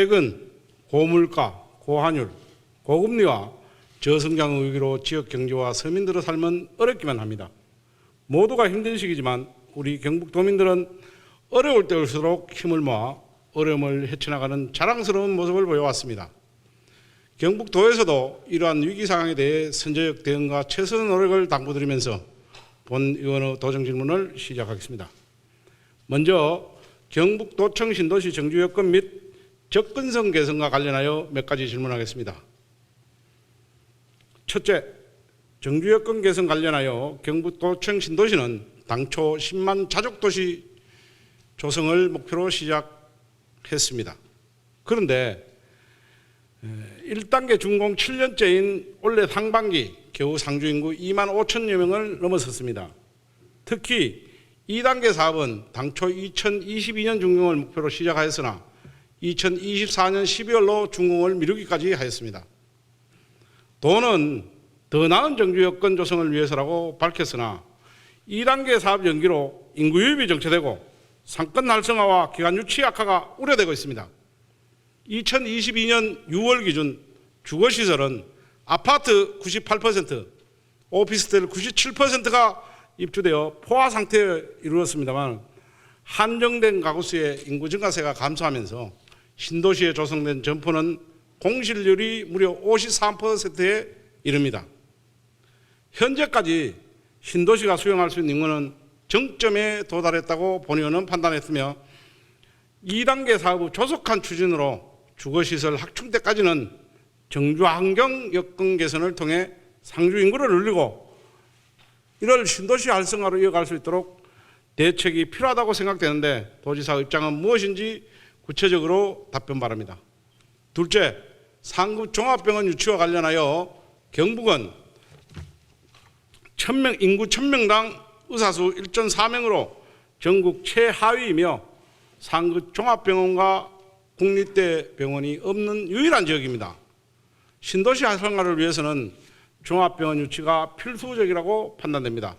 최근 고물가, 고환율, 고금리와 저성장 위기로 지역 경제와 서민들의 삶은 어렵기만 합니다. 모두가 힘든 시기지만 우리 경북도민들은 어려울 때일수록 힘을 모아 어려움을 헤쳐나가는 자랑스러운 모습을 보여왔습니다. 경북도에서도 이러한 위기 상황에 대해 선제적 대응과 최선의 노력을 당부드리면서 본 의원의 도정 질문을 시작하겠습니다. 먼저 경북도청 신도시 정주 여건 및 접근성 개선과 관련하여 몇 가지 질문하겠습니다. 첫째, 정주 여건 개선 관련하여 경북도청 신도시는 당초 10만 자족도시 조성을 목표로 시작했습니다. 그런데 1단계 준공 7년째인 올해 상반기 겨우 상주 인구 2만 5천여 명을 넘어섰습니다. 특히 2단계 사업은 당초 2022년 준공을 목표로 시작하였으나 2024년 12월로 준공을 미루기까지 하였습니다. 도는 더 나은 정주 여건 조성을 위해서라고 밝혔으나 2단계 사업 연기로 인구 유입이 정체되고 상권 활성화와 기간 유치 악화가 우려되고 있습니다. 2022년 6월 기준 주거시설은 아파트 98%, 오피스텔 97%가 입주되어 포화 상태에 이르렀습니다만 한정된 가구수의 인구 증가세가 감소하면서 신도시에 조성된 점포는 공실률이 무려 53%에 이릅니다. 현재까지 신도시가 수용할 수 있는 인구는 정점에 도달했다고 본의원은 판단했으며 2단계 사업의 조속한 추진으로 주거시설 확충 때까지는 정주 환경 여건 개선을 통해 상주 인구를 늘리고 이를 신도시 활성화로 이어갈 수 있도록 대책이 필요하다고 생각되는데 도지사 입장은 무엇인지 구체적으로 답변 바랍니다. 둘째, 상급 종합병원 유치와 관련하여 경북은 1000명 인구 1000명당 의사수 1.4명으로 전국 최하위이며 상급 종합병원과 국립대 병원이 없는 유일한 지역입니다. 신도시 활성화를 위해서는 종합병원 유치가 필수적이라고 판단됩니다.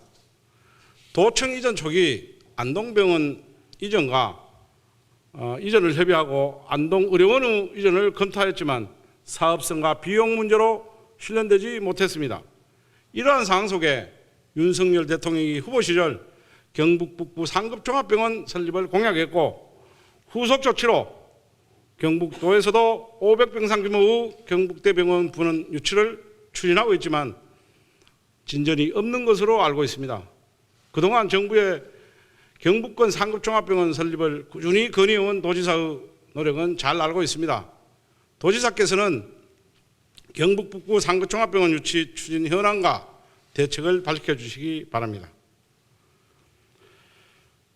도청 이전 초기 안동병원 이전과 어, 이전을 협의하고 안동 의료원 이전을 검토하였지만 사업성과 비용 문제로 실현되지 못했습니다. 이러한 상황 속에 윤석열 대통령이 후보 시절 경북 북부 상급 종합병원 설립을 공약했고 후속 조치로 경북도에서도 500병상 규모의 경북대병원 분원 유치를 추진하고 있지만 진전이 없는 것으로 알고 있습니다. 그동안 정부의 경북권 상급종합병원 설립을 꾸준히 건의해온 도지사의 노력은 잘 알고 있습니다. 도지사께서는 경북 북부 상급종합병원 유치 추진 현황과 대책을 밝혀주시기 바랍니다.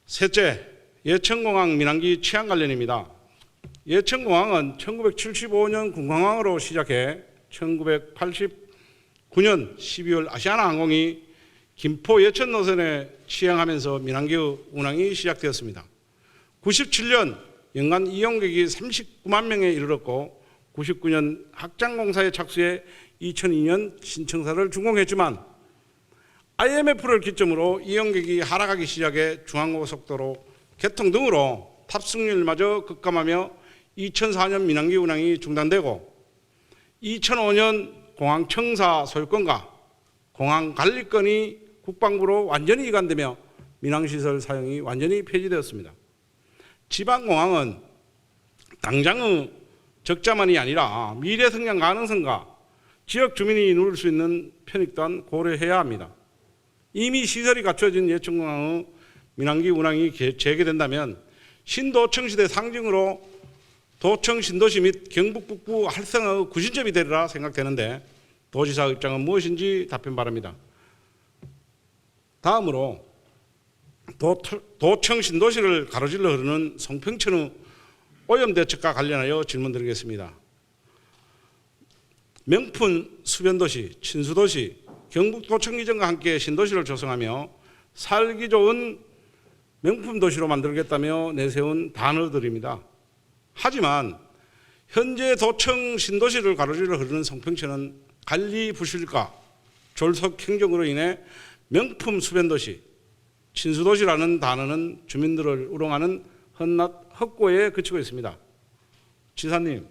셋째, 예천공항 민항기 취항 관련입니다. 예천공항은 1975년 군공항으로 시작해 1989년 12월 아시아나 항공이 김포 예천 노선에 취항하면서 민항기의 운항이 시작되었습니다. 97년 연간 이용객이 39만 명에 이르렀고 99년 확장공사에 착수해 2002년 신청사를 준공했지만 IMF를 기점으로 이용객이 하락하기 시작해 중앙고속도로 개통 등으로 탑승률마저 급감하며 2004년 민항기 운항이 중단되고 2005년 공항 청사 소유권과 공항 관리권이 국방부로 완전히 이관되며 민항시설 사용이 완전히 폐지되었습니다. 지방공항은 당장의 적자만이 아니라 미래 성장 가능성과 지역 주민이 누릴 수 있는 편익 또한 고려해야 합니다. 이미 시설이 갖춰진 예천공항의 민항기 운항이 재개된다면 신도청 시대 상징으로 도청 신도시 및 경북 북부 활성화의 구심점이 되리라 생각되는데 도지사 입장은 무엇인지 답변 바랍니다. 다음으로 도, 도청 신도시를 가로질러 흐르는 송평천의 오염 대책과 관련하여 질문 드리겠습니다. 명품 수변도시, 친수도시, 경북도청 이전과 함께 신도시를 조성하며 살기 좋은 명품 도시로 만들겠다며 내세운 단어들입니다. 하지만 현재 도청 신도시를 가로질러 흐르는 송평천은 관리 부실과 졸속 행정으로 인해 명품 수변도시, 친수도시라는 단어는 주민들을 우롱하는 헛낱 헛고에 그치고 있습니다. 지사님,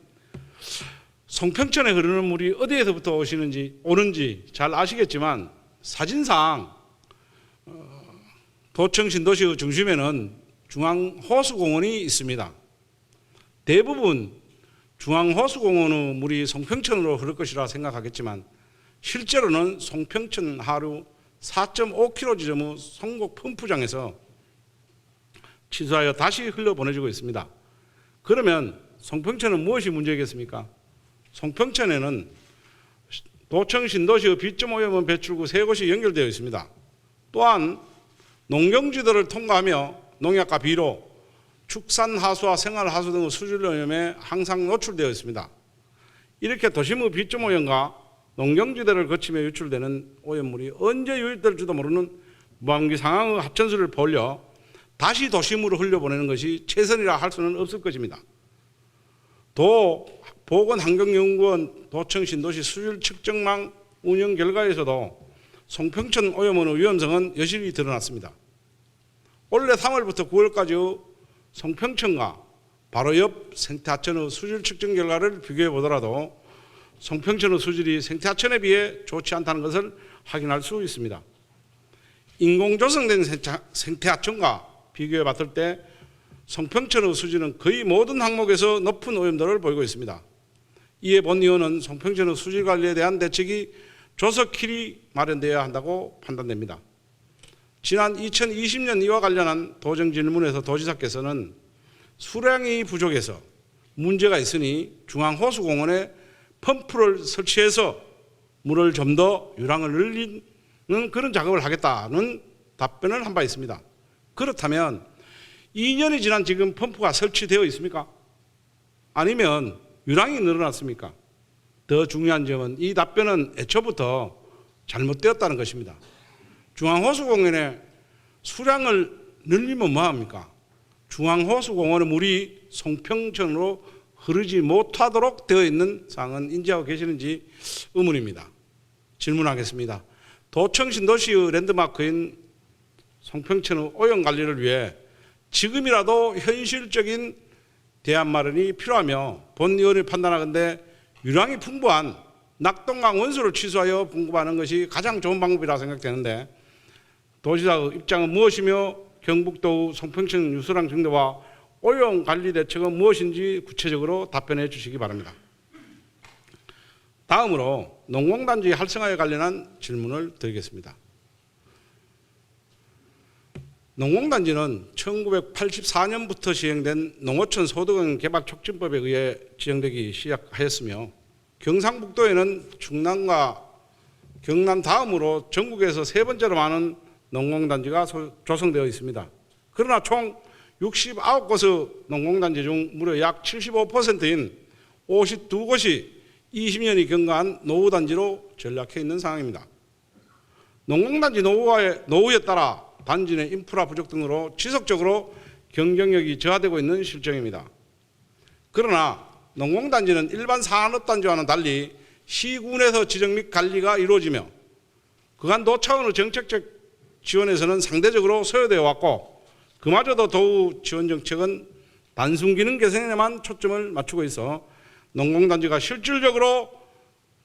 송평천에 흐르는 물이 어디에서부터 오시는지 오는지 잘 아시겠지만 사진상 어, 도청 신도시 중심에는 중앙 호수공원이 있습니다. 대부분 중앙 호수공원의 물이 송평천으로 흐를 것이라 생각하겠지만 실제로는 송평천 하류 4.5km 지점의 송곡 펌프장에서 취소하여 다시 흘러보내지고 있습니다. 그러면 송평천은 무엇이 문제겠습니까? 송평천에는 도청 신도시의 비점 오염원 배출구 세 곳이 연결되어 있습니다. 또한 농경지도를 통과하며 농약과 비료, 축산 하수와 생활 하수 등의 수질 오염에 항상 노출되어 있습니다. 이렇게 도심의 비점 오염과 농경지대를 거치며 유출되는 오염물이 언제 유입될지도 모르는 무한기 상황의 합천수를 벌려 다시 도심으로 흘려보내는 것이 최선이라 할 수는 없을 것입니다. 도 보건환경연구원 도청 신도시 수질 측정망 운영 결과에서도 송평천 오염원의 위험성은 여실히 드러났습니다. 올해 3월부터 9월까지의 송평천과 바로 옆 생태하천의 수질 측정 결과를 비교해 보더라도 송평천의 수질이 생태하천에 비해 좋지 않다는 것을 확인할 수 있습니다. 인공 조성된 생태- 생태하천과 비교해 봤을 때 송평천의 수질은 거의 모든 항목에서 높은 오염도를 보이고 있습니다. 이에 본 의원은 송평천의 수질 관리에 대한 대책이 조속히 마련되어야 한다고 판단됩니다. 지난 2020년 이와 관련한 도정 질문에서 도지사께서는 수량이 부족해서 문제가 있으니 중앙호수공원에 펌프를 설치해서 물을 좀 더 유량을 늘리는 그런 작업을 하겠다는 답변을 한 바 있습니다. 그렇다면 2년이 지난 지금 펌프가 설치되어 있습니까? 아니면 유량이 늘어났습니까? 더 중요한 점은 이 답변은 애초부터 잘못되었다는 것입니다. 중앙호수공원의 수량을 늘리면 뭐합니까? 중앙호수공원의 물이 송평천으로 흐르지 못하도록 되어 있는 사항은 인지하고 계시는지 의문입니다. 질문하겠습니다. 도청 신도시의 랜드마크인 송평천의 오염 관리를 위해 지금이라도 현실적인 대안 마련이 필요하며 본 의원이 판단하건대 유량이 풍부한 낙동강 원수를 취소하여 공급하는 것이 가장 좋은 방법이라 생각되는데 도지사의 입장은 무엇이며 경북도 송평천 유수랑 정도와 오염 관리 대책은 무엇인지 구체적으로 답변해 주시기 바랍니다. 다음으로 농공단지 활성화에 관련한 질문을 드리겠습니다. 농공단지는 1984년부터 시행된 농어촌 소득원 개발 촉진법에 의해 지정되기 시작하였으며 경상북도에는 충남과 경남 다음으로 전국에서 세 번째로 많은 농공단지가 소- 조성되어 있습니다. 그러나 총 69곳의 농공단지 중 무려 약 75%인 52곳이 20년이 경과한 노후단지로 전락해 있는 상황입니다. 농공단지 노후에, 노후에 따라 단지 내 인프라 부족 등으로 지속적으로 경쟁력이 저하되고 있는 실정입니다. 그러나 농공단지는 일반 산업단지와는 달리 시군에서 지정 및 관리가 이루어지며 그간 도 차원의 정책적 지원에서는 상대적으로 소요되어 왔고 그마저도 도우 지원 정책은 단순 기능 개선에만 초점을 맞추고 있어 농공단지가 실질적으로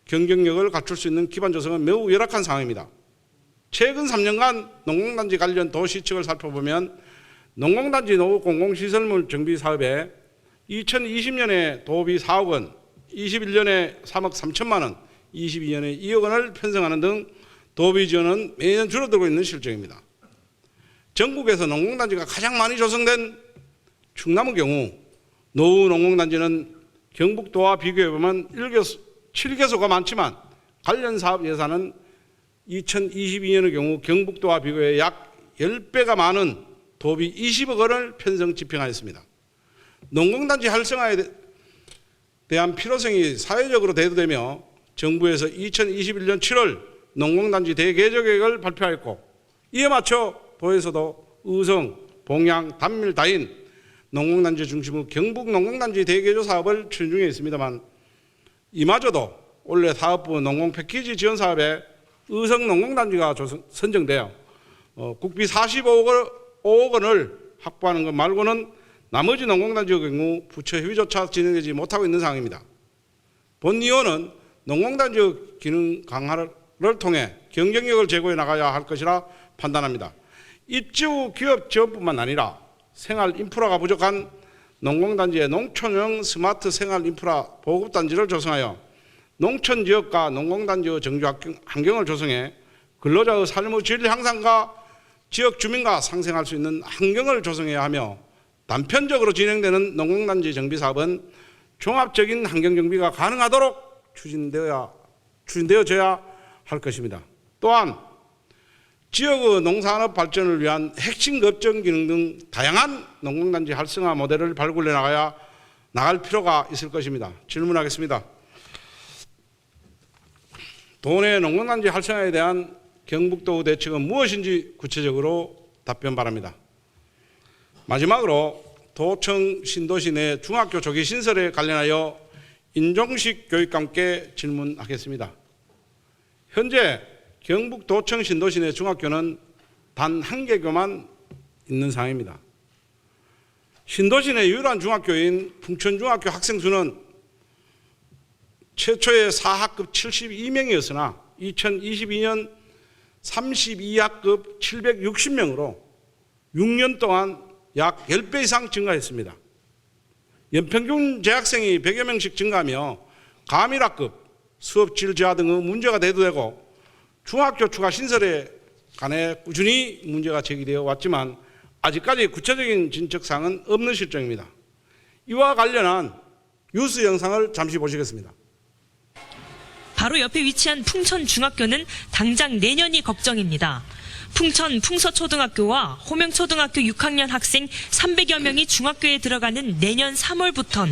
경쟁력을 갖출 수 있는 기반 조성은 매우 열악한 상황입니다. 최근 3년간 농공단지 관련 도시측을 살펴보면 농공단지 노후 공공시설물 정비 사업에 2020년에 도비 4억 원, 21년에 3억 3천만 원, 22년에 2억 원을 편성하는 등 도비 지원은 매년 줄어들고 있는 실정입니다. 전국에서 농공단지가 가장 많이 조성된 충남의 경우 노후 농공단지는 경북도와 비교해보면 1개소, 7개소가 많지만 관련 사업 예산은 2022년의 경우 경북도와 비교해 약 10배가 많은 도비 20억 원을 편성 집행하였습니다. 농공단지 활성화에 대- 대한 필요성이 사회적으로 대두되며 정부에서 2021년 7월 농공단지 대개조 계획을 발표하였고 이에 맞춰 도에서도 의성, 봉양, 단밀, 다인 농공단지 중심의 경북 농공단지 대개조 사업을 추진 중에 있습니다만 이마저도 올해 사업부 농공 패키지 지원 사업에 의성 농공단지가 조성- 선정되어 어, 국비 45억 원- 5억 원을 확보하는 것 말고는 나머지 농공단지의 경우 부처 협의조차 진행되지 못하고 있는 상황입니다. 본 의원은 농공단지의 기능 강화를 통해 경쟁력을 제고해 나가야 할 것이라 판단합니다. 후 기업 지원뿐만 아니라 생활 인프라가 부족한 농공단지의 농촌형 스마트 생활 인프라 보급단지를 조성하여 농촌 지역과 농공단지의 정주 환경- 환경을 조성해 근로자의 삶의 질 향상과 지역 주민과 상생할 수 있는 환경을 조성해야 하며 단편적으로 진행되는 농공단지 정비 사업은 종합적인 환경 정비가 가능하도록 추진되어야 추진되어져야 할 것입니다. 또한 지역의 농산업 발전을 위한 핵심 급정 기능 등 다양한 농공단지 활성화 모델을 발굴해 나가야 나갈 필요가 있을 것입니다. 질문하겠습니다. 도내 농공단지 활성화에 대한 경북도 대책은 무엇인지 구체적으로 답변 바랍니다. 마지막으로 도청 신도시 내 중학교 조기 신설에 관련하여 인종식 교육과 함께 질문하겠습니다. 현재 경북 도청 신도시 내 중학교는 단 한 개교만 있는 상황입니다. 신도시 내 유일한 중학교인 풍천중학교 학생 수는 최초의 4학급 72명이었으나 2022년 32학급 760명으로 6년 동안 약 10배 이상 증가했습니다. 연평균 재학생이 100여 명씩 증가하며 가밀학급, 수업 질 저하 등의 문제가 대두되고 중학교 추가 신설에 관해 꾸준히 문제가 제기되어 왔지만 아직까지 구체적인 진척사항은 없는 실정입니다. 이와 관련한 뉴스 영상을 잠시 보시겠습니다. 바로 옆에 위치한 풍천 중학교는 당장 내년이 걱정입니다. 풍천 풍서초등학교와 호명초등학교 6학년 학생 300여 명이 중학교에 들어가는 내년 3월부턴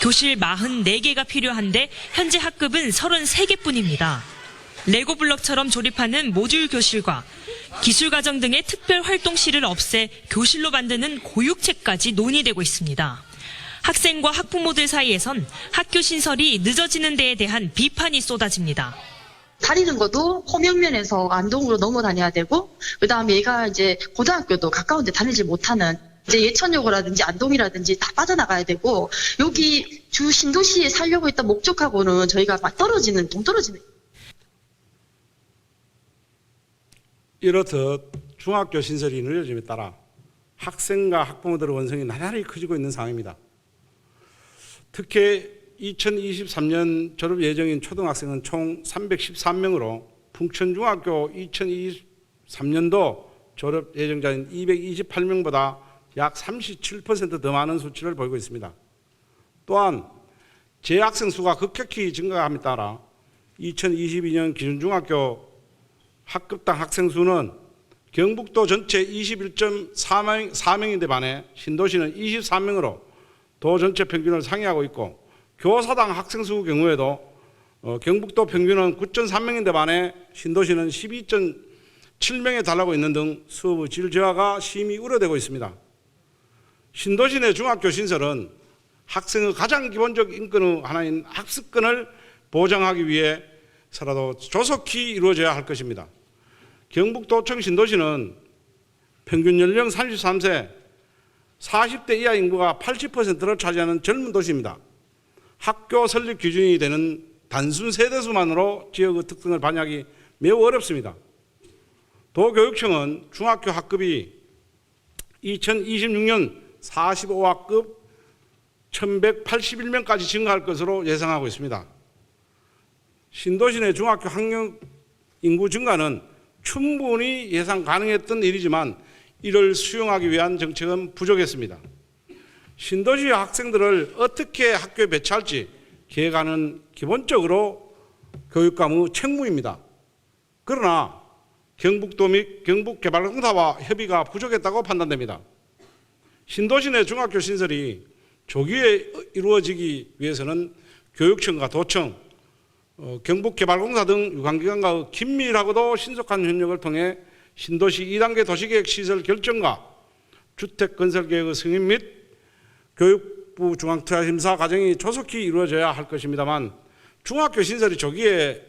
교실 44개가 필요한데 현재 학급은 33개뿐입니다. 레고 블럭처럼 조립하는 모듈 교실과 기술 과정 등의 특별 활동실을 없애 교실로 만드는 고육책까지 논의되고 있습니다. 학생과 학부모들 사이에선 학교 신설이 늦어지는 데에 대한 비판이 쏟아집니다. 다니는 것도 호명면에서 안동으로 넘어 다녀야 되고 그다음에 얘가 이제 고등학교도 가까운 데 다니지 못하는 이제 예천여고라든지 안동이라든지 다 빠져나가야 되고 여기 주 신도시에 살려고 했던 목적하고는 저희가 막 떨어지는 동떨어지는 이렇듯 중학교 신설이 늦어짐에 따라 학생과 학부모들의 원성이 나날이 커지고 있는 상황입니다. 특히 2023년 졸업 예정인 초등학생은 총 313명으로 풍천중학교 2023년도 졸업 예정자인 228명보다 약 37%더 많은 수치를 보이고 있습니다. 또한 재학생 수가 급격히 증가함에 따라 2022년 기준중학교 학급당 학생 수는 경북도 전체 21.4명인데 반해 신도시는 23명으로 도 전체 평균을 상회하고 있고 교사당 학생 수 경우에도 어, 경북도 평균은 9.3명인데 반해 신도시는 12.7명에 달하고 있는 등 수업의 질 저하가 심히 우려되고 있습니다. 신도시 내 중학교 신설은 학생의 가장 기본적 인권의 하나인 학습권을 보장하기 위해 서라도 조속히 이루어져야 할 것입니다. 경북도청 신도시는 평균 연령 33세, 40대 이하 인구가 80%를 차지하는 젊은 도시입니다. 학교 설립 기준이 되는 단순 세대수만으로 지역의 특성을 반영하기 매우 어렵습니다. 도교육청은 중학교 학급이 2026년 45학급 1181명까지 증가할 것으로 예상하고 있습니다. 신도시 내 중학교 학령 인구 증가는 충분히 예상 가능했던 일이지만 이를 수용하기 위한 정책은 부족했습니다. 신도시 학생들을 어떻게 학교에 배치할지 계획하는 기본적으로 교육감의 책무입니다. 그러나 경북도 및 경북개발공사와 협의가 부족했다고 판단됩니다. 신도시 내 중학교 신설이 조기에 이루어지기 위해서는 교육청과 도청, 어, 경북개발공사 등 유관기관과의 긴밀하고도 신속한 협력을 통해 신도시 2단계 도시계획 시설 결정과 주택 건설 계획의 승인 및 교육부 중앙투자심사 과정이 조속히 이루어져야 할 것입니다만 중학교 신설이 조기에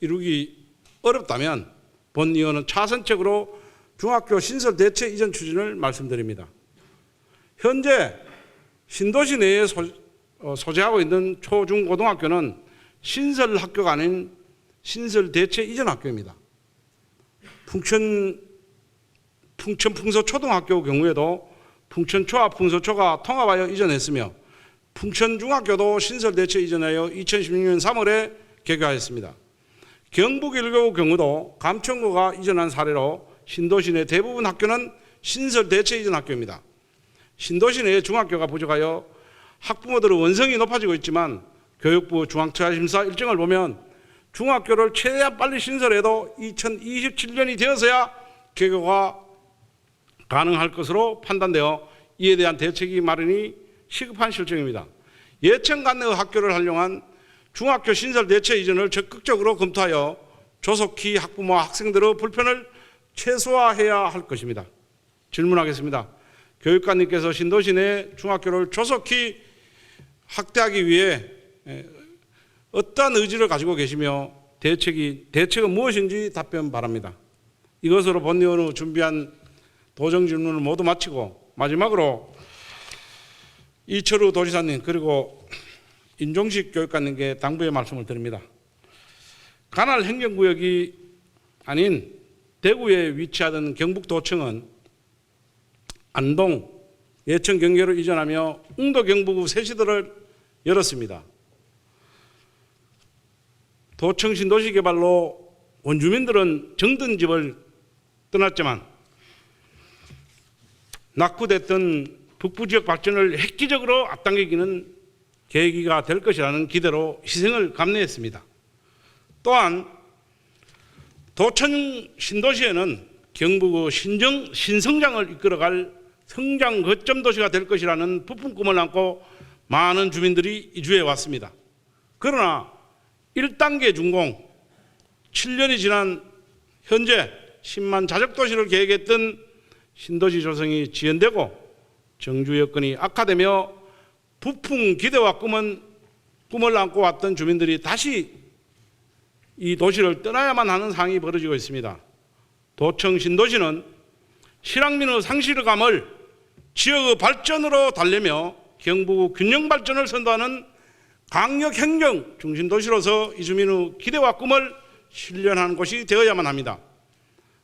이루기 어렵다면 본 의원은 차선책으로 중학교 신설 대체 이전 추진을 말씀드립니다. 현재 신도시 내에 소, 어, 소재하고 있는 초중고등학교는 신설 학교가 아닌 신설 대체 이전 학교입니다. 풍천 풍천 풍서 초등학교 경우에도 풍천 초와 풍서초가 통합하여 이전했으며 풍천 중학교도 신설 대체 이전하여 2016년 3월에 개교하였습니다. 경북 일교 경우도 감천고가 이전한 사례로 신도시 내 대부분 학교는 신설 대체 이전 학교입니다. 신도시 내 중학교가 부족하여 학부모들의 원성이 높아지고 있지만 교육부 중앙처심사 일정을 보면 중학교를 최대한 빨리 신설해도 2027년이 되어서야 개교가 가능할 것으로 판단되어 이에 대한 대책이 마련이 시급한 실정입니다. 예천 관내 학교를 활용한 중학교 신설 대체 이전을 적극적으로 검토하여 조속히 학부모와 학생들의 불편을 최소화해야 할 것입니다. 질문하겠습니다. 교육관님께서 신도시 내 중학교를 조속히 확대하기 위해 에, 어떠한 의지를 가지고 계시며 대책이 대책은 무엇인지 답변 바랍니다. 이것으로 본의원의 준비한 도정 질문을 모두 마치고 마지막으로 이철우 도지사님 그리고 인종식 교육관님께 당부의 말씀을 드립니다. 관할 행정구역이 아닌 대구에 위치하던 경북도청은 안동, 예천 경계로 이전하며 웅도 경북 세시도를 열었습니다. 도청 신도시 개발로 원주민들은 정든 집을 떠났지만 낙후됐던 북부 지역 발전을 획기적으로 앞당기기는 계기가 될 것이라는 기대로 희생을 감내했습니다. 또한 도청 신도시에는 경북의 신정 신성장을 이끌어갈 성장 거점 도시가 될 것이라는 부푼 꿈을 안고 많은 주민들이 이주해 왔습니다. 그러나 1단계 준공 7년이 지난 현재 10만 자적 도시를 계획했던 신도시 조성이 지연되고 정주 여건이 악화되며 부푼 기대와 꿈은 꿈을 안고 왔던 주민들이 다시 이 도시를 떠나야만 하는 상황이 벌어지고 있습니다. 도청 신도시는 실향민의 상실감을 지역의 발전으로 달래며 경북 균형 발전을 선도하는 강력 행정 중심 도시로서 이주민의 기대와 꿈을 실현하는 곳이 되어야만 합니다.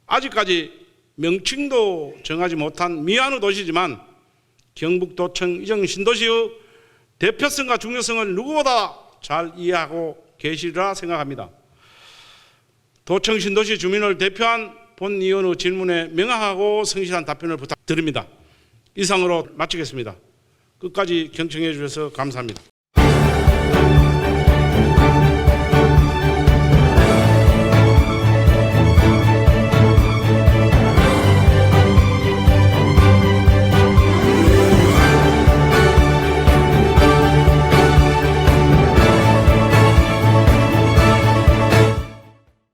아직까지 명칭도 정하지 못한 미안의 도시지만 경북도청 이정 신도시의 대표성과 중요성을 누구보다 잘 이해하고 계시리라 생각합니다. 도청 신도시 주민을 대표한 본 의원의 질문에 명확하고 성실한 답변을 부탁드립니다. 이상으로 마치겠습니다. 끝까지 경청해 주셔서 감사합니다.